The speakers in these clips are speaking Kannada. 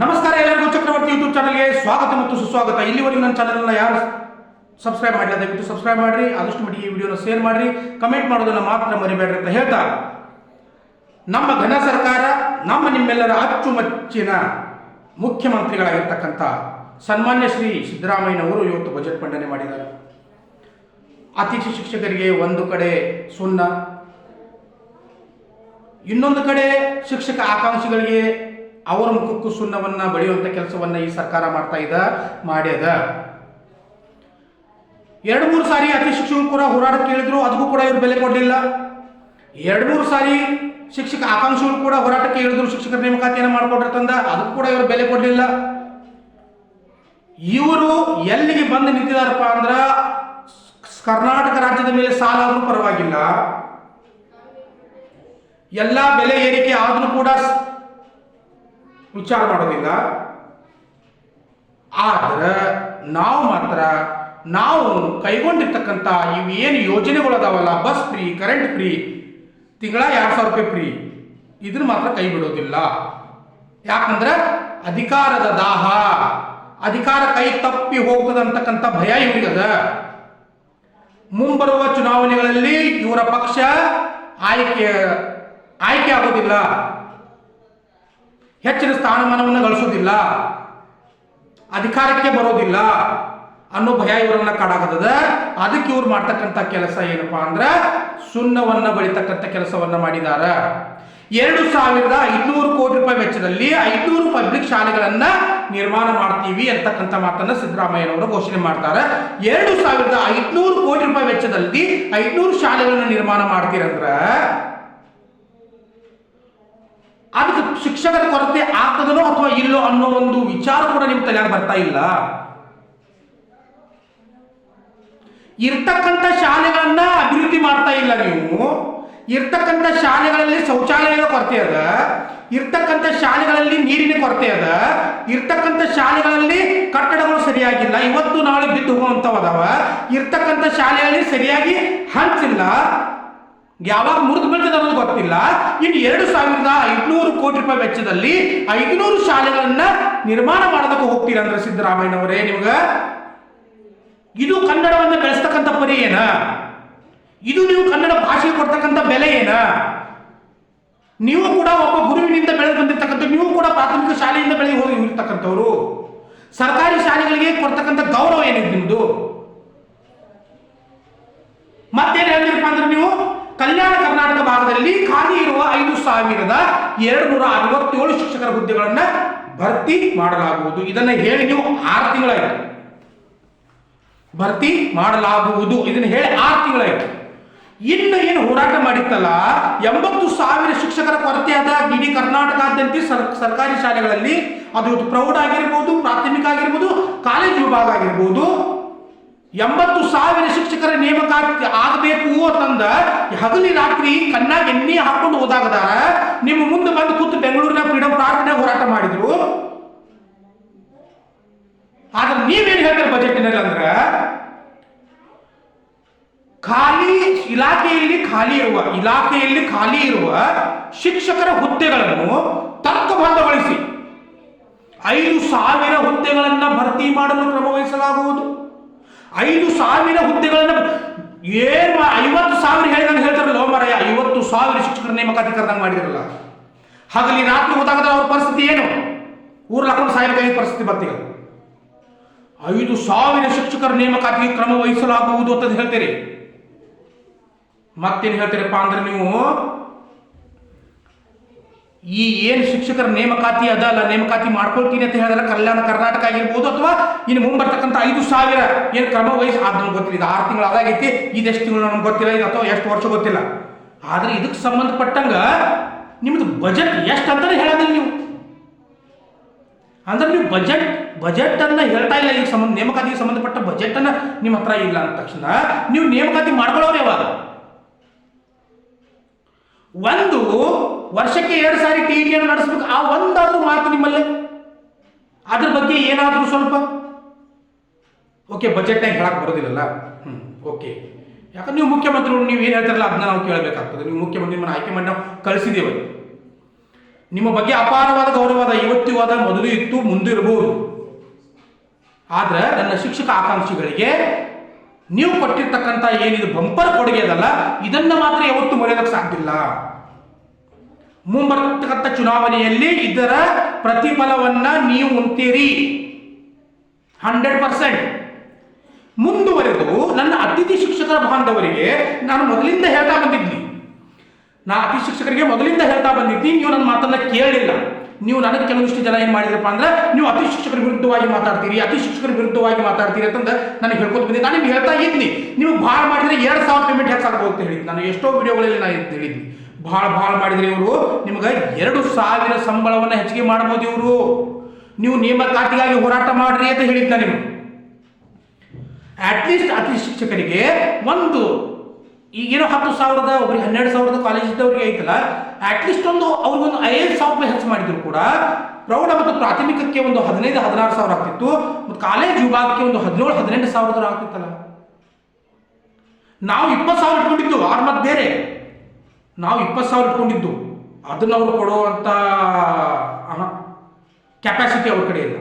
ನಮಸ್ಕಾರ ಎಲ್ಲರಿಗೂ ಚಕ್ರವರ್ತಿ ಯೂಟ್ಯೂಬ್ ಚಾನಲ್ಗೆ ಸ್ವಾಗತ ಮತ್ತು ಸುಸ್ವಾಗತ. ಇಲ್ಲಿವರೆಗೂ ನನ್ನ ಚಾನಲ್ನ ಯಾರು ಸಬ್ಸ್ಕ್ರೈಬ್ ಮಾಡಿಲ್ಲ ದಯವಿಟ್ಟು ಸಬ್ಸ್ಕ್ರೈಬ್ ಮಾಡಿರಿ, ಆದಷ್ಟು ಮಟ್ಟಿಗೆ ಈ ವಿಡಿಯೋನ ಶೇರ್ ಮಾಡಿರಿ ಕಮೆಂಟ್ ಮಾಡೋದನ್ನು ಮಾತ್ರ ಮರಿಬೇಡ್ರಿ ಅಂತ ಹೇಳ್ತಾ. ನಮ್ಮ ಘನ ಸರ್ಕಾರ, ನಮ್ಮ ನಿಮ್ಮೆಲ್ಲರ ಅಚ್ಚುಮೆಚ್ಚಿನ ಮುಖ್ಯಮಂತ್ರಿಗಳಾಗಿರ್ತಕ್ಕಂಥ ಸನ್ಮಾನ್ಯ ಶ್ರೀ ಸಿದ್ದರಾಮಯ್ಯನವರು ಇವತ್ತು ಬಜೆಟ್ ಮಂಡನೆ ಮಾಡಿದ್ದಾರೆ. ಅತಿಥಿ ಶಿಕ್ಷಕರಿಗೆ ಒಂದು ಕಡೆ ಸುಣ್ಣ, ಇನ್ನೊಂದು ಕಡೆ ಶಿಕ್ಷಕ ಆಕಾಂಕ್ಷಿಗಳಿಗೆ ಅವರ ಮುಖಕ್ಕೂ ಸುಣ್ಣವನ್ನ ಬಳಿಯುವಂಥ ಕೆಲಸವನ್ನ ಈ ಸರ್ಕಾರ ಮಾಡ್ತಾ ಇದ್ದ ಮಾಡ್ಯದ. ಎರಡು ಮೂರು ಸಾರಿ ಅತಿ ಶಿಕ್ಷಕರು ಕೂಡ ಹೋರಾಟ ಕೇಳಿದ್ರು ಅದಕ್ಕೂ ಕೂಡ ಇವರು ಬೆಲೆ ಕೊಡಲಿಲ್ಲ. ಎರಡು ಮೂರು ಸಾರಿ ಶಿಕ್ಷಕ ಆಕಾಂಕ್ಷಿಗಳು ಕೂಡ ಹೋರಾಟಕ್ಕೆ ಹೇಳಿದ್ರು ಶಿಕ್ಷಕರ ನೇಮಕಾತಿಯನ್ನು ತಂದ ಅದಕ್ಕೂ ಕೂಡ ಇವರು ಬೆಲೆ ಕೊಡಲಿಲ್ಲ. ಇವರು ಎಲ್ಲಿಗೆ ಬಂದು ನಿಂತಿದಾರಪ್ಪ ಅಂದ್ರ, ಕರ್ನಾಟಕ ರಾಜ್ಯದ ಮೇಲೆ ಸಾಲ ಆದರೂ ಪರವಾಗಿಲ್ಲ. ಎಲ್ಲ ಬೆಲೆ ಏರಿಕೆ ಆದ್ರೂ ಕೂಡ ವಿಚಾರ ಮಾಡೋದಿಲ್ಲ. ಆದ್ರೆ ನಾವು ಮಾತ್ರ, ನಾವು ಕೈಗೊಂಡಿರ್ತಕ್ಕಂಥ ಇವು ಏನು ಯೋಜನೆಗಳು ಅದಾವಲ್ಲ ಬಸ್ ಫ್ರೀ ಕರೆಂಟ್ ಫ್ರೀ ತಿಂಗಳ ಎರಡು ಸಾವಿರ ರೂಪಾಯಿ ಫ್ರೀ ಇದನ್ನ ಮಾತ್ರ ಕೈ ಬಿಡೋದಿಲ್ಲ. ಯಾಕಂದ್ರೆ ಅಧಿಕಾರದ ದಾಹ, ಅಧಿಕಾರ ಕೈ ತಪ್ಪಿ ಹೋಗ್ತದಂತಕ್ಕಂಥ ಭಯ ಇವರಿಗದ ಮುಂಬರುವ ಚುನಾವಣೆಗಳಲ್ಲಿ ಇವರ ಪಕ್ಷ ಆಯ್ಕೆ ಆಯ್ಕೆ ಆಗೋದಿಲ್ಲ. ಹೆಚ್ಚಿನ ಸ್ಥಾನಮಾನವನ್ನು ಗಳಿಸೋದಿಲ್ಲ. ಅಧಿಕಾರಕ್ಕೆ ಬರೋದಿಲ್ಲ ಅನ್ನೋ ಭಯ ಇವರನ್ನ ಕಾಡಾಗತದ. ಅದಕ್ಕೆ ಇವ್ರು ಮಾಡ್ತಕ್ಕಂಥ ಕೆಲಸ ಏನಪ್ಪಾ ಅಂದ್ರೆ ಸುಣ್ಣವನ್ನ ಬಳಿತಕ್ಕಂಥ ಕೆಲಸವನ್ನ ಮಾಡಿದಾರ ಎರಡು ಸಾವಿರದ ಐದುನೂರು ಕೋಟಿ ರೂಪಾಯಿ ವೆಚ್ಚದಲ್ಲಿ ಐದುನೂರು ಪಬ್ಲಿಕ್ ಶಾಲೆಗಳನ್ನ ನಿರ್ಮಾಣ ಮಾಡ್ತೀವಿ ಅಂತಕ್ಕಂಥ ಮಾತನ್ನ ಸಿದ್ದರಾಮಯ್ಯನವರು ಘೋಷಣೆ ಮಾಡ್ತಾರೆ. ಎರಡು ಸಾವಿರದ ಐದುನೂರು ಕೋಟಿ ರೂಪಾಯಿ ವೆಚ್ಚದಲ್ಲಿ ಐದುನೂರು ಶಾಲೆಗಳನ್ನ ನಿರ್ಮಾಣ ಮಾಡ್ತೀರಂದ್ರ ಅದಕ್ಕೆ ಶಿಕ್ಷಕರ ಕೊರತೆ ಆಗ್ತದನೋ ಅಥವಾ ಇಲ್ಲೋ ಅನ್ನೋ ಒಂದು ವಿಚಾರ ಕೂಡ ನಿಮ್ಮ ತಲೆಯಾಗ ಬರ್ತಾ ಇಲ್ಲ? ಇರ್ತಕ್ಕಂಥ ಶಾಲೆಗಳನ್ನ ಅಭಿವೃದ್ಧಿ ಮಾಡ್ತಾ ಇಲ್ಲ ನೀವು. ಇರ್ತಕ್ಕಂಥ ಶಾಲೆಗಳಲ್ಲಿ ಶೌಚಾಲಯದ ಕೊರತೆ ಅದ. ಇರ್ತಕ್ಕಂಥ ಶಾಲೆಗಳಲ್ಲಿ ನೀರಿನ ಕೊರತೆ ಅದ. ಇರ್ತಕ್ಕಂಥ ಶಾಲೆಗಳಲ್ಲಿ ಕಟ್ಟಡಗಳು ಸರಿಯಾಗಿಲ್ಲ. ಇವತ್ತು ನಾಳೆ ಬಿದ್ದು ಹೋಗುವಂಥವು ಅದಾವ. ಇರ್ತಕ್ಕಂಥ ಶಾಲೆಗಳಲ್ಲಿ ಸರಿಯಾಗಿ ಹಂಚಿಲ್ಲ. ಯಾವಾಗ ಮುರಿದು ಬೀಳ್ತದೆ ಅನ್ನೋದು ಗೊತ್ತಿಲ್ಲ. ಇನ್ನು ಎರಡು ಸಾವಿರದ ಐದುನೂರು ಕೋಟಿ ರೂಪಾಯಿ ವೆಚ್ಚದಲ್ಲಿ ಐದುನೂರು ಶಾಲೆಗಳನ್ನ ನಿರ್ಮಾಣ ಮಾಡೋದಕ್ಕೆ ಹೋಗ್ತೀರಂದ್ರೆ ಸಿದ್ದರಾಮಯ್ಯನವರೇ ನಿಮ್ಗೆ? ಇದು ಕನ್ನಡವನ್ನು ಬೆಳೆಸ್ತಕ್ಕಂಥ ಪರಿ ಏನ? ಇದು ನೀವು ಕನ್ನಡ ಭಾಷೆಗೆ ಕೊಡ್ತಕ್ಕಂಥ ಬೆಲೆ ಏನ? ನೀವು ಕೂಡ ಒಬ್ಬ ಗುರುವಿನಿಂದ ಬೆಳೆದು ಬಂದಿರ್ತಕ್ಕಂಥ ನೀವು ಕೂಡ ಪ್ರಾಥಮಿಕ ಶಾಲೆಯಿಂದ ಬೆಳೆದು ಹೋಗಿ ಇರ್ತಕ್ಕಂಥವ್ರು. ಸರ್ಕಾರಿ ಶಾಲೆಗಳಿಗೆ ಕೊಡ್ತಕ್ಕಂಥ ಗೌರವ ಏನಿದೆ ನಿಮ್ದು? ಮತ್ತೇನು ಹೇಳಿದ್ರಪ್ಪ ಅಂದ್ರೆ ನೀವು? ಕಲ್ಯಾಣ ಕರ್ನಾಟಕ ಭಾಗದಲ್ಲಿ ಖಾಲಿ ಇರುವ ಐದು ಸಾವಿರದ ಎರಡು ನೂರ ಅರವತ್ತೇಳು ಶಿಕ್ಷಕರ ಹುದ್ದೆಗಳನ್ನು ಭರ್ತಿ ಮಾಡಲಾಗುವುದು. ಇದನ್ನು ಹೇಳಿ ನೀವು ಆರು ತಿಂಗಳಾಯಿತು. ಭರ್ತಿ ಮಾಡಲಾಗುವುದು. ಇದನ್ನು ಹೇಳಿ ಆರು ತಿಂಗಳಾಯ್ತು. ಇನ್ನು ಏನು ಹೋರಾಟ ಮಾಡಿತ್ತಲ್ಲ, ಎಂಬತ್ತು ಸಾವಿರ ಶಿಕ್ಷಕರ ಕೊರತೆ ಆದ ಇಡೀ ಕರ್ನಾಟಕಾದ್ಯಂತ ಸರ್, ಸರ್ಕಾರಿ ಶಾಲೆಗಳಲ್ಲಿ ಅದು ಪ್ರೌಢ ಆಗಿರ್ಬೋದು, ಪ್ರಾಥಮಿಕ ಆಗಿರ್ಬೋದು, ಕಾಲೇಜು ವಿಭಾಗ ಆಗಿರ್ಬೋದು ಎಂಬತ್ತು ಸಾವಿರ ಶಿಕ್ಷಕರ ನೇಮಕಾತಿ ಆಗಬೇಕು ಅಂತಂದ ಹಗಲಿ ರಾತ್ರಿ ಕಣ್ಣಾಗ ಎಣ್ಣೆ ಹಾಕೊಂಡು ಹೋದಾಗದಾರ ನಿಮ್ಮ ಮುಂದೆ ಬಂದು ಕೂತು ಬೆಂಗಳೂರಿನ ಫ್ರೀಡಂ ಪಾರ್ಕ್ನ ಹೋರಾಟ ಮಾಡಿದ್ರು. ಆದ್ರೆ ನೀವೇನು ಹೇಳ್ತೀರ ಬಜೆಟ್ನಲ್ಲಿ ಅಂದ್ರೆ? ಖಾಲಿ ಇಲಾಖೆಯಲ್ಲಿ ಖಾಲಿ ಇರುವ, ಇಲಾಖೆಯಲ್ಲಿ ಖಾಲಿ ಇರುವ ಶಿಕ್ಷಕರ ಹುದ್ದೆಗಳನ್ನು ತರ್ಕಬದ್ಧಗೊಳಿಸಿ ಐದು ಸಾವಿರ ಹುದ್ದೆಗಳನ್ನು ಭರ್ತಿ ಮಾಡಲು ಕ್ರಮ ವಹಿಸಲಾಗುವುದು ಐದು ಸಾವಿರ ಹುದ್ದೆಗಳನ್ನ ಏನ್ ಐವತ್ತು ಸಾವಿರ ಹೇಳಿದಂಗೆ ಹೇಳ್ತಾರಲ್ಲ ಓ ಮಾರಾಯ, ಐವತ್ತು ಸಾವಿರ ಶಿಕ್ಷಕರ ನೇಮಕಾತಿ ಕರೆದಂಗೆ ಮಾಡಿರಲ್ಲ ಹಗಲಿ ರಾತ್ರಿ ಗೊತ್ತಾಗದ ಅವ್ರ ಪರಿಸ್ಥಿತಿ ಏನು? ಊರ್ಲ ಹಾಕೊಂಡು ಸಾಯಬೇಕಾಗಿ ಪರಿಸ್ಥಿತಿ ಬರ್ತೀಗ ಐದು ಸಾವಿರ ಶಿಕ್ಷಕರ ನೇಮಕಾತಿ ಕ್ರಮ ವಹಿಸಲಾಗುವುದು ಅಂತ ಹೇಳ್ತೀರಿ. ಮತ್ತೇನು ಹೇಳ್ತೀರಪ್ಪ ಅಂದ್ರೆ ನೀವು ಈ ಏನು ಶಿಕ್ಷಕರ ನೇಮಕಾತಿ ಅದಲ್ಲ ನೇಮಕಾತಿ ಮಾಡ್ಕೊಳ್ತೀನಿ ಅಂತ ಹೇಳಿದ್ರೆ ಕಲ್ಯಾಣ ಕರ್ನಾಟಕ ಆಗಿರ್ಬೋದು ಅಥವಾ ಇನ್ನು ಮುಂಬರ್ತಕ್ಕಂಥ ಐದು ಸಾವಿರ ಏನು ಕ್ರಮ ವಹಿಸಿ ಅದು ನಮ್ಗೆ ಗೊತ್ತಿಲ್ಲ, ಇದು ಆರು ತಿಂಗಳು ಅದಾಗೈತಿ ಇದೆಷ್ಟು ತಿಂಗಳು ನಮ್ಗೆ ಗೊತ್ತಿಲ್ಲ, ಇದು ಅಥವಾ ಎಷ್ಟು ವರ್ಷ ಗೊತ್ತಿಲ್ಲ. ಆದ್ರೆ ಇದಕ್ಕೆ ಸಂಬಂಧಪಟ್ಟಂಗ ನಿಮ್ದು ಬಜೆಟ್ ಎಷ್ಟು ಅಂತಲೇ ಹೇಳೋದಿಲ್ಲ ನೀವು. ಅಂದ್ರೆ ನೀವು ಬಜೆಟ್ ಬಜೆಟ್ ಅನ್ನ ಹೇಳ್ತಾ ಇಲ್ಲ ಈಗ ಸಂಬಂಧ ನೇಮಕಾತಿಗೆ ಸಂಬಂಧಪಟ್ಟ ಬಜೆಟ್ ಅನ್ನ ನಿಮ್ಮ ಹತ್ರ ಇಲ್ಲ ಅಂದ ತಕ್ಷಣ ನೀವು ನೇಮಕಾತಿ ಮಾಡ್ಕೊಳ್ಳೋರು ಯಾವಾಗ? ಒಂದು ವರ್ಷಕ್ಕೆ ಎರಡು ಸಾರಿ ಟಿ ವಿಯನ್ನು ನಡೆಸಬೇಕು. ಆ ಒಂದಾದ್ರೂ ಮಾತು ನಿಮ್ಮಲ್ಲಿ? ಅದ್ರ ಬಗ್ಗೆ ಏನಾದರೂ ಸ್ವಲ್ಪ? ಓಕೆ ಬಜೆಟ್ನಾಗ ಹೇಳಕ್ ಬರೋದಿಲ್ಲಲ್ಲ? ಹ್ಞೂ ಓಕೆ ಯಾಕಂದ್ರೆ ನೀವು ಮುಖ್ಯಮಂತ್ರಿಗಳು, ನೀವು ಏನು ಹೇಳ್ತಾರಲ್ಲ, ಅದನ್ನ ನಾವು ಕೇಳಬೇಕಾಗ್ತದೆ. ನೀವು ಮುಖ್ಯಮಂತ್ರಿ ನಿಮ್ಮನ್ನು ಆಯ್ಕೆ ಮಾಡಿ ನಾವು ಕಳಿಸಿದ್ದೇವೆ ನಿಮ್ಮ ಬಗ್ಗೆ ಅಪಾರವಾದ ಗೌರವದ ಇವತ್ತಿವಾದ ಮೊದಲು ಇತ್ತು, ಮುಂದೆ ಇರಬಹುದು ಆದ್ರೆ ನನ್ನ ಶಿಕ್ಷಕ ಆಕಾಂಕ್ಷಿಗಳಿಗೆ ನೀವು ಕೊಟ್ಟಿರ್ತಕ್ಕಂಥ ಏನಿದು ಬಂಪರ್ ಕೊಡುಗೆ ಅದಲ್ಲ, ಇದನ್ನ ಮಾತ್ರ ಯಾವತ್ತು ಮರೆಯೋದಕ್ಕೆ ಇಲ್ಲ. ಮುಂಬರ್ತಕ್ಕಂಥ ಚುನಾವಣೆಯಲ್ಲಿ ಇದರ ಪ್ರತಿಫಲವನ್ನ ನೀವು ಉಂತೀರಿ ಹಂಡ್ರೆಡ್ ಪರ್ಸೆಂಟ್. ಮುಂದುವರೆದು ನನ್ನ ಅತಿಥಿ ಶಿಕ್ಷಕರ ಬಾಂಧವರಿಗೆ ನಾನು ಮೊದಲಿಂದ ಹೇಳ್ತಾ ಬಂದಿದ್ದೀನಿ ನಾ ಅತಿಥಿ ಶಿಕ್ಷಕರಿಗೆ ಮೊದಲಿಂದ ಹೇಳ್ತಾ ಬಂದಿದ್ದೀನಿ ನೀವು ನನ್ನ ಮಾತನ್ನ ಕೇಳಲಿಲ್ಲ. ನೀವು ನನಗೆ ಕೆಲವಷ್ಟು ಜನ ಏನು ಮಾಡಿದ್ರಪ್ಪ ಅಂದ್ರೆ, ನೀವು ಅತಿ ಶಿಕ್ಷಕರ ವಿರುದ್ಧವಾಗಿ ಮಾತಾಡ್ತೀರಿ ಅತಿ ಶಿಕ್ಷಕರ ವಿರುದ್ಧವಾಗಿ ಮಾತಾಡ್ತೀರಿ ಅಂತಂದ್ರೆ ನನಗೆ ಹೇಳ್ಕೊತ ಬಂದಿದ್ದೆ. ನಾನು ಹೇಳ್ತಾ ಇದ್ದೀನಿ ನೀವು ಭಾಳ ಮಾಡಿದ್ರೆ ಎರಡು ಸಾವಿರ ಪೇಮೆಂಟ್ ಹೆಚ್ಚಾಗಬಹುದು ಅಂತ ಹೇಳಿದ್ದೆ ನಾನು ಎಷ್ಟೋ ವಿಡಿಯೋಗಳಲ್ಲಿ ನಾನು ಹೇಳಿದ್ದೀನಿ ಭಾಳ ಭಾಳ ಮಾಡಿದ್ರಿ ಇವರು. ನಿಮ್ಗೆ ಎರಡು ಸಾವಿರ ಸಂಬಳವನ್ನು ಹೆಚ್ಚಿಗೆ ಮಾಡ್ಬೋದು ಇವರು. ನೀವು ನೇಮಕಾತಿಗಾಗಿ ಹೋರಾಟ ಮಾಡ್ರಿ ಅಂತ ಹೇಳಿದ್ದ ನಿಮ್ಗೆ. ಅಟ್ಲೀಸ್ಟ್ ಅತಿ ಶಿಕ್ಷಕರಿಗೆ ಒಂದು ಈಗೇನೋ ಹತ್ತು ಸಾವಿರದ, ಒಬ್ರಿಗೆ ಹನ್ನೆರಡು ಸಾವಿರದ ಕಾಲೇಜ್ ಇದ್ದವ್ರಿಗೆ ಐತಲ್ಲ ಅಟ್ಲೀಸ್ಟ್ ಒಂದು ಅವ್ರಿಗೊಂದು ಐದು ಸಾವಿರ ರೂಪಾಯಿ ಹೆಚ್ಚು ಮಾಡಿದ್ರು ಕೂಡ ಪ್ರೌಢ ಮತ್ತು ಪ್ರಾಥಮಿಕಕ್ಕೆ ಒಂದು ಹದಿನೈದು, ಹದಿನಾರು ಸಾವಿರ ಆಗ್ತಿತ್ತು, ಮತ್ತು ಕಾಲೇಜ್ ವಿಭಾಗಕ್ಕೆ ಒಂದು ಹದಿನೇಳು, ಹದಿನೆಂಟು ಸಾವಿರದ ಆಗ್ತಿತ್ತಲ್ಲ. ನಾವು ಇಪ್ಪತ್ತು ಸಾವಿರ ಇಟ್ಕೊಂಡಿದ್ದು ಆರ್ ಮತ್ತೆ ಬೇರೆ. ನಾವು ಇಪ್ಪತ್ತು ಸಾವಿರ ಇಟ್ಕೊಂಡಿದ್ದು. ಅದನ್ನು ಅವರು ಕೊಡುವಂಥ ಕೆಪಾಸಿಟಿ ಅವ್ರ ಕಡೆ ಇಲ್ಲ.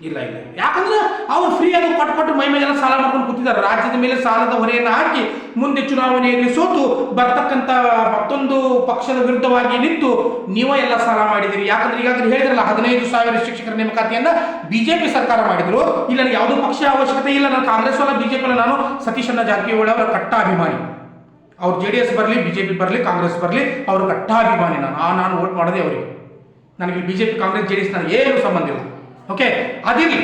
ಇಲ್ಲ ಇಲ್ಲ. ಯಾಕಂದ್ರೆ ಅವ್ರು ಫ್ರೀ ಆಗಿ ಕೊಟ್ಟು ಕೊಟ್ಟು ಮೈ ಮೇಲೆಲ್ಲ ಸಾಲ ಮಾಡ್ಕೊಂಡು ಕೂತಿದ್ದಾರೆ. ರಾಜ್ಯದ ಮೇಲೆ ಸಾಲದ ಹೊರೆಯನ್ನು ಹಾಕಿ ಮುಂದೆ ಚುನಾವಣೆಯಲ್ಲಿ ಸೋತು ಬರ್ತಕ್ಕಂಥ ಮತ್ತೊಂದು ಪಕ್ಷದ ವಿರುದ್ಧವಾಗಿ ನಿಂತು ನೀವೇ ಎಲ್ಲ ಸಾಲ ಮಾಡಿದಿರಿ. ಯಾಕಂದ್ರೆ ಈಗಾಗಲೇ ಹೇಳಿದ್ರಲ್ಲ, ಹದಿನೈದು ಸಾವಿರ ಶಿಕ್ಷಕರ ನೇಮಕಾತಿಯನ್ನ ಬಿಜೆಪಿ ಸರ್ಕಾರ ಮಾಡಿದ್ರು. ಇಲ್ಲ ಯಾವುದೋ ಪಕ್ಷ ಅವಶ್ಯಕತೆ ಇಲ್ಲ. ನಾನು ಕಾಂಗ್ರೆಸ್ ಅಲ್ಲ ಬಿಜೆಪಿ ನಾನು ಸತೀಶಣ್ಣ ಜಾರಕಿಹೊಳಿ ಅವರ ಕಟ್ಟ ಅಭಿಮಾನಿ ಅವ್ರು ಜೆ ಡಿ ಎಸ್ ಬರಲಿ, ಬಿ ಜೆ ಪಿ ಬರಲಿ, ಕಾಂಗ್ರೆಸ್ ಬರಲಿ, ಅವ್ರ ಕಟ್ಟ ಅಭಿಮಾನಿ ನಾನು. ಆ ನಾನು ವೋಟ್ ಮಾಡೋದೇ ಅವರಿಗೆ. ನನಗೆ B J P, Congress, J D S ನನಗೆ ಏನು ಸಂಬಂಧ ಇಲ್ಲ. ಓಕೆ ಅದಿರಲಿ.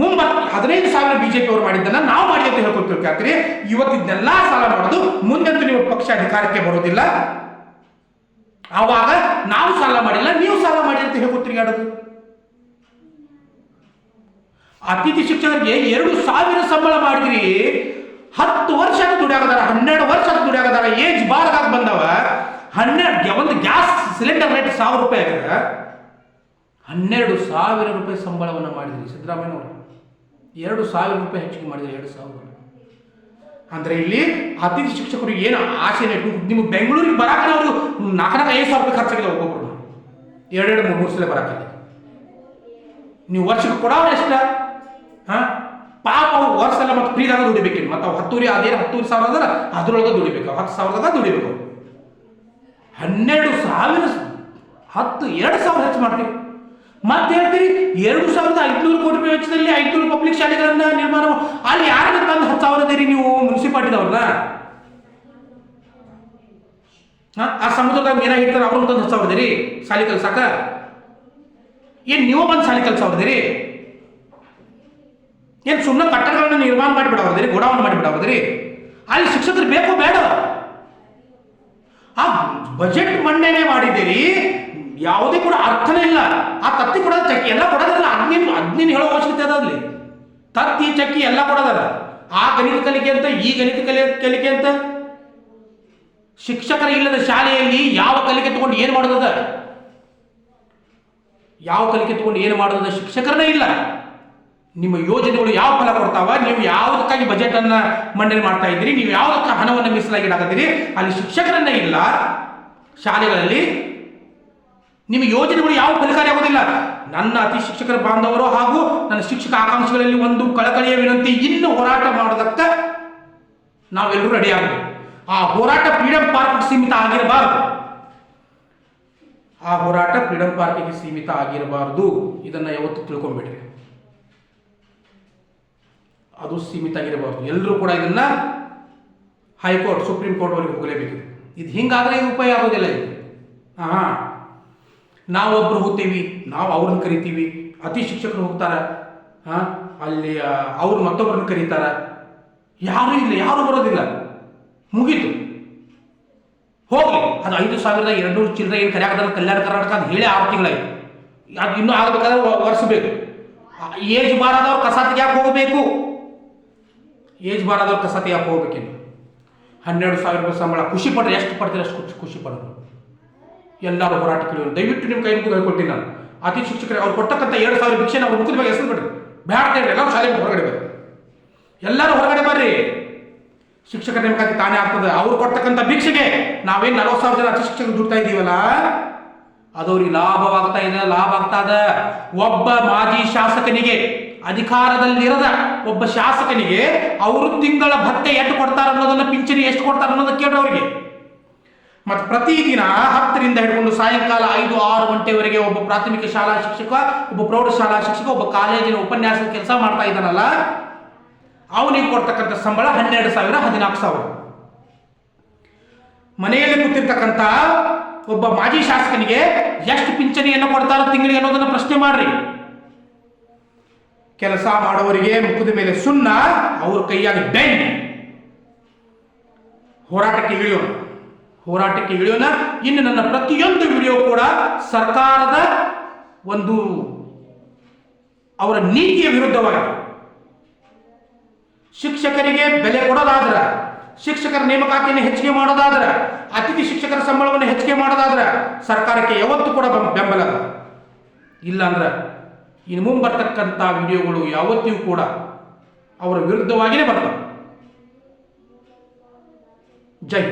ಮುಂಬತ್ತು ಹದಿನೈದು ಸಾವಿರ ಬಿಜೆಪಿ ಅವರು ಮಾಡಿದ್ದನ್ನ ನಾವು ಮಾಡಿ ಅಂತ ಹೇಳ್ಕೊತಿರ್ಕಾತ್ರಿ ಇವತ್ತಿದ್ದೆಲ್ಲ ಸಾಲ ಮಾಡೋದು ಮುಂದಂತೂ ನೀವು ಪಕ್ಷ ಅಧಿಕಾರಕ್ಕೆ ಬರೋದಿಲ್ಲ. ಆವಾಗ ನಾವು ಸಾಲ ಮಾಡಿಲ್ಲ, ನೀವು ಸಾಲ ಮಾಡಿ ಅಂತ ಹೇಳ್ಕೊತೀರಿ ಆಡೋದು ಅತಿಥಿ ಶಿಕ್ಷಕರಿಗೆ ಎರಡು ಸಾವಿರ ಸಂಬಳ ಮಾಡಿದ್ರಿ. ಹತ್ತು ವರ್ಷ ಅದು ದುಡಿಯಾಗದಾರ, ಹನ್ನೆರಡು ವರ್ಷ ಅದು ದುಡಿಯಾಗದಾರ, ಏಜ್ ಬಾರ್ಗಾಗಿ ಬಂದವ, ಹನ್ನೆರಡು ಒಂದು ಗ್ಯಾಸ್ ಸಿಲಿಂಡರ್ ರೇಟ್ ಸಾವಿರ ರೂಪಾಯಿ ಆಗ್ಯದ ಹನ್ನೆರಡು ಸಾವಿರ ರೂಪಾಯಿ ಸಂಬಳವನ್ನು ಮಾಡಿದ್ರಿ ಸಿದ್ದರಾಮಯ್ಯನವರು. ಎರಡು ಸಾವಿರ ರೂಪಾಯಿ ಹೆಚ್ಚಿಗೆ ಮಾಡಿದ್ರಿ, ಎರಡು ಸಾವಿರ ಅಂದ್ರೆ ಇಲ್ಲಿ ಅತಿಥಿ ಶಿಕ್ಷಕರು ಏನು ಆಸೆ ಇಟ್ಟು ನಿಮ್ಗೆ ಬೆಂಗಳೂರಿಗೆ ಬರಾಕನೆ ಅವರು ನಾಲ್ಕು ನಾಲ್ಕು ಐದು ಸಾವಿರ ರೂಪಾಯಿ ಖರ್ಚಾಗಿದೆ ಒಬ್ಬೊಬ್ರು. ಎರಡೆರಡು ಮೂರು ಮೂರು ಸಲ ಬರಾಕಿದೆ ನೀವು ವರ್ಷಕ್ಕೆ ಕೊಡೋ ಎಷ್ಟ? ಹಾ? ಪಾಪ ಅವ್ರು ವರ್ಷ ಮತ್ತೆ ಫ್ರೀದಾಗ ದುಡಿಬೇಕಿಲ್ಲ ಮತ್ತೆ ಅವು ಹತ್ತೂರಿ ಅದೇನು ಹತ್ತೂರು ಸಾವಿರ ಅದರ ಅದ್ರೊಳಗೆ ದುಡಿಬೇಕು. ಹತ್ತು ಸಾವಿರದಾಗ ದುಡಿಬೇಕು. ಹನ್ನೆರಡು ಸಾವಿರ ಹತ್ತು, ಎರಡು ಸಾವಿರ ಹೆಚ್ಚು ಮಾಡ್ತೀವಿ. ಮತ್ತೆ ಹೇಳ್ತೀರಿ, ಎರಡು ಸಾವಿರದ ಐದುನೂರು ಕೋಟಿ ರೂಪಾಯಿ ವೆಚ್ಚದಲ್ಲಿ ಐದುನೂರು ಪಬ್ಲಿಕ್ ಶಾಲೆಗಳನ್ನ ನಿರ್ಮಾಣ ಅಲ್ಲಿ ಯಾರನ್ನ ತಂದು ಹತ್ತು ಸಾವಿರ ಇದೀರಿ ನೀವು ಮುನ್ಸಿಪಾಲ್ಟಿದವ್ರನ್ನ ಆ ಸಮುದ್ರದಾಗ ಮೀನ ಹಿಡ್ತಾರೆ ಅವ್ರನ್ನ ತಂದು ಹತ್ತು ಸಾವಿರ ಇದೀರಿ ಶಾಲೆ ಕಲ್ಸಾಕ? ಏನು ನೀವು ಬಂದು ಶಾಲೆ ಕಲ್ಸವ್ರದಿರಿ ಏನ್ ಸುಮ್ಮನೆ ಕಟ್ಟಡಗಳನ್ನು ನಿರ್ಮಾಣ ಮಾಡಿಬಿಡವ್ರದಿರಿ ಗೋಡಾವಣೆ ಮಾಡಿಬಿಡವ್ರದಿರಿ ಅಲ್ಲಿ ಶಿಕ್ಷಕರು ಬೇಕು, ಬೇಡ. ಆ ಬಜೆಟ್ ಮಂಡನೆ ಮಾಡಿದ್ದೀರಿ ಯಾವುದೇ ಕೂಡ ಅರ್ಥನೇ ಇಲ್ಲ. ಆ ತತ್ತಿ ಕೊಡೋದು ಚಕ್ಕಿ, ಎಲ್ಲ ಕೊಡೋದಿಲ್ಲ ಅಗ್ನಿ ಅಗ್ನಿ ಹೇಳೋ ಅವಶ್ಯಕತೆ ಅದ ಅಲ್ಲಿ. ತತ್ತಿ, ಚಕ್ಕಿ ಎಲ್ಲ ಕೊಡೋದಲ್ಲ ಆ ಗಣಿತ ಕಲಿಕೆ ಅಂತ, ಈ ಗಣಿತ ಕಲಿ, ಕಲಿಕೆ ಅಂತ? ಶಿಕ್ಷಕರ ಇಲ್ಲದ ಶಾಲೆಯಲ್ಲಿ ಯಾವ ಕಲಿಕೆ ತಗೊಂಡು ಏನು ಮಾಡೋದದ ಯಾವ ಕಲಿಕೆ ತಗೊಂಡು ಏನು ಮಾಡೋದದ ಶಿಕ್ಷಕರನೇ ಇಲ್ಲ. ನಿಮ್ಮ ಯೋಜನೆಗಳು ಯಾವ ಫಲ ಕೊಡ್ತಾವ ನೀವು ಯಾವುದಕ್ಕಾಗಿ ಬಜೆಟ್ ಅನ್ನ ಮಂಡನೆ ಮಾಡ್ತಾ ಇದ್ದೀರಿ, ನೀವು ಯಾವುದಕ್ಕೆ ಹಣವನ್ನು ಮೀಸಲಾಗಿ ಇಡಾಕತ್ತೀರಿ, ಅಲ್ಲಿ ಶಿಕ್ಷಕರನ್ನ ಇಲ್ಲ, ಶಾಲೆಗಳಲ್ಲಿ ನಿಮ್ಮ ಯೋಜನೆಗಳು ಯಾವ ಫಲಕಾರಿ ಆಗೋದಿಲ್ಲ. ನನ್ನ ಅತಿ ಶಿಕ್ಷಕರ ಬಾಂಧವರು ಹಾಗೂ ನನ್ನ ಶಿಕ್ಷಕ ಆಕಾಂಕ್ಷೆಗಳಲ್ಲಿ ಒಂದು ಕಳಕಳಿಯ ವಿನಂತಿ, ಇನ್ನು ಹೋರಾಟ ಮಾಡೋದಕ್ಕೆ ನಾವೆಲ್ಲರೂ ರೆಡಿ ಆಗಬೇಕು. ಆ ಹೋರಾಟ ಫ್ರೀಡಂ ಪಾರ್ಕ್ ಸೀಮಿತ ಆಗಿರಬಾರದು. ಆ ಹೋರಾಟ ಫ್ರೀಡಂ ಪಾರ್ಕಿಗೆ ಸೀಮಿತ ಆಗಿರಬಾರದು. ಇದನ್ನು ಯಾವತ್ತು ತಿಳ್ಕೊಂಬಿಡ್ರಿ ಅದು ಸೀಮಿತ ಆಗಿರಬಾರ್ದು ಎಲ್ಲರೂ ಕೂಡ ಇದನ್ನ ಹೈಕೋರ್ಟ್, ಸುಪ್ರೀಂ ಕೋರ್ಟ್ವರೆಗೆ ಹೋಗಲೇಬೇಕು. ಇದು ಹಿಂಗಾದ್ರೆ ಇದು ಉಪಾಯ ಆಗೋದಿಲ್ಲ ಇದು. ಹಾಂ. ನಾವೊಬ್ರು ಹೋಗ್ತೀವಿ, ನಾವು ಅವ್ರನ್ನ ಕರಿತೀವಿ, ಅತಿ ಶಿಕ್ಷಕರು ಹೋಗ್ತಾರೆ, ಹಾಂ, ಅಲ್ಲಿ ಅವ್ರು ಮತ್ತೊಬ್ಬರನ್ನ ಕರೀತಾರ. ಯಾರು ಇಲ್ಲ, ಯಾರು ಬರೋದಿಲ್ಲ. ಮುಗೀತು. ಹೋಗಲಿ. ಅದು ಐದು ಸಾವಿರದ ಎರಡ್ನೂರು ಚಿಲ್ಲರೆ ಏನು ಕರೆಯಾಗದಲ್ಲ ಕಲ್ಯಾಣ ಕರ್ನಾಟಕ ಅಂತ ಹೇಳಿ ಆರು ತಿಂಗಳಾಯ್ತು. ಅದು ಇನ್ನೂ ಆಗಬೇಕಾದ್ರೆ ವರ್ಷ ಏಜ್ ಬಾರದವ್ರು ಕಸ ಯಾಕೆ ಹೋಗಬೇಕು. ಏಜ್ ಬಾರದವ್ರ ಕಸ ತೆಗಿಯಕ್ಕೆ ಹೋಗ್ಬೇಕಿನ್ನು? ಹನ್ನೆರಡು ಸಾವಿರ ರೂಪಾಯಿ ಸಂಬಳ. ಖುಷಿ ಪಡ್ರಿ ಎಷ್ಟು ಪಡ್ತೀರಿ ಅಷ್ಟು ಖುಷಿ- ಖುಷಿ ಪಡೋದು ಎಲ್ಲರೂ ಹೋರಾಟ ಕೇಳಿದ್ರು ದಯವಿಟ್ಟು ನಿಮ್ಮ ಕೈ ಮುಗಿದು ನಾನು ಅತಿ ಶಿಕ್ಷಕರಿಗೆ ಅವ್ರು ಕೊಟ್ಟಕ್ಕಂಥ ಎರಡು ಸಾವಿರ ಭಿಕ್ಷೆ ನಾವು ಮುಗಿದ ಬಗ್ಗೆ ಹೆಸರು ಬಿಡ್ರಿ. ಬೇಡ ಕೇಳಿ ಎಲ್ಲರೂ ಶಾಲೆ ಹೊರಗಡೆ ಬರ್ರಿ. ಎಲ್ಲರೂ ಹೊರಗಡೆ ಬರ್ರಿ. ಶಿಕ್ಷಕರ ನೇಮಕಾತಿ ತಾನೇ ಆಗ್ತದೆ. ಅವ್ರು ಕೊಟ್ಟಕ್ಕಂಥ ಭಿಕ್ಷೆಗೆ ನಾವೇನು ನಲವತ್ತು ಸಾವಿರ ಜನ ಅತಿ ಶಿಕ್ಷಕರು ದುಡ್ತಾ ಇದ್ದೀವಲ್ಲ? ಅದವ್ರಿಗೆ ಲಾಭವಾಗ್ತಾ ಇದೆ, ಲಾಭ ಆಗ್ತಾ ಇದೆ. ಒಬ್ಬ ಮಾಜಿ ಶಾಸಕನಿಗೆ ಅಧಿಕಾರದಲ್ಲಿರದ ಒಬ್ಬ ಶಾಸಕನಿಗೆ ಅವರು ತಿಂಗಳ ಭತ್ತೆ ಎಷ್ಟು ಕೊಡ್ತಾರೆ ಅನ್ನೋದನ್ನ ಪಿಂಚಣಿ ಎಷ್ಟು ಕೊಡ್ತಾರೆ ಅನ್ನೋದನ್ನ ಕೇಳಿ ಅವರಿಗೆ ಮತ್ತು ಪ್ರತಿದಿನ ಹತ್ತರಿಂದ ಹಿಡ್ಕೊಂಡು ಸಾಯಂಕಾಲ ಐದು, ಆರು ಗಂಟೆವರೆಗೆ ಒಬ್ಬ ಪ್ರಾಥಮಿಕ ಶಾಲಾ ಶಿಕ್ಷಕ, ಒಬ್ಬ ಪ್ರೌಢಶಾಲಾ ಶಿಕ್ಷಕ, ಒಬ್ಬ ಕಾಲೇಜಿನ ಉಪನ್ಯಾಸ ಕೆಲಸ ಮಾಡ್ತಾ ಇದ್ದಾನಲ್ಲ, ಅವನಿಗೆ ಕೊಡ್ತಕ್ಕಂಥ ಸಂಬಳ ಹನ್ನೆರಡು ಸಾವಿರ, ಹದಿನಾಲ್ಕು ಸಾವಿರ. ಮನೆಯಲ್ಲಿ ಕೂತಿರ್ತಕ್ಕಂಥ ಒಬ್ಬ ಮಾಜಿ ಶಾಸಕನಿಗೆ ಎಷ್ಟು ಪಿಂಚಣಿಯನ್ನು ಕೊಡ್ತಾರೋ ತಿಂಗಳಿಗೆ ಅನ್ನೋದನ್ನ ಪ್ರಶ್ನೆ ಮಾಡ್ರಿ. ಕೆಲಸ ಮಾಡುವವರಿಗೆ ಮುಖದ ಮೇಲೆ ಸುಣ್ಣ, ಅವ್ರ ಕೈಯಾಗ ಬೆಂಡ್ ಹೋರಾಟಕ್ಕೆ ಇಳಿಯೋಣ. ಹೋರಾಟಕ್ಕೆ ಇಳಿಯೋಣ. ಇನ್ನು ನನ್ನ ಪ್ರತಿಯೊಂದು ವಿಡಿಯೋ ಕೂಡ ಸರ್ಕಾರದ ಒಂದು ಅವರ ನೀತಿಯ ವಿರುದ್ಧವಾಗಿದೆ. ಶಿಕ್ಷಕರಿಗೆ ಬೆಲೆ ಕೊಡೋದಾದ್ರೆ, ಶಿಕ್ಷಕರ ನೇಮಕಾತಿಯನ್ನು ಹೆಚ್ಚಿಗೆ ಮಾಡೋದಾದ್ರೆ, ಅತಿಥಿ ಶಿಕ್ಷಕರ ಸಂಬಳವನ್ನು ಹೆಚ್ಚಿಗೆ ಮಾಡೋದಾದ್ರೆ ಸರ್ಕಾರಕ್ಕೆ ಯಾವತ್ತೂ ಕೂಡ ಬೆಂಬಲ ಇಲ್ಲ ಅಂದ್ರೆ ಇನ್ನು ಮುಂಬರ್ತಕ್ಕಂಥ ವಿಡಿಯೋಗಳು ಯಾವತ್ತಿಗೂ ಕೂಡ ಅವರ ವಿರುದ್ಧವಾಗಿಯೇ ಬರ್ತವೆ. ಜೈ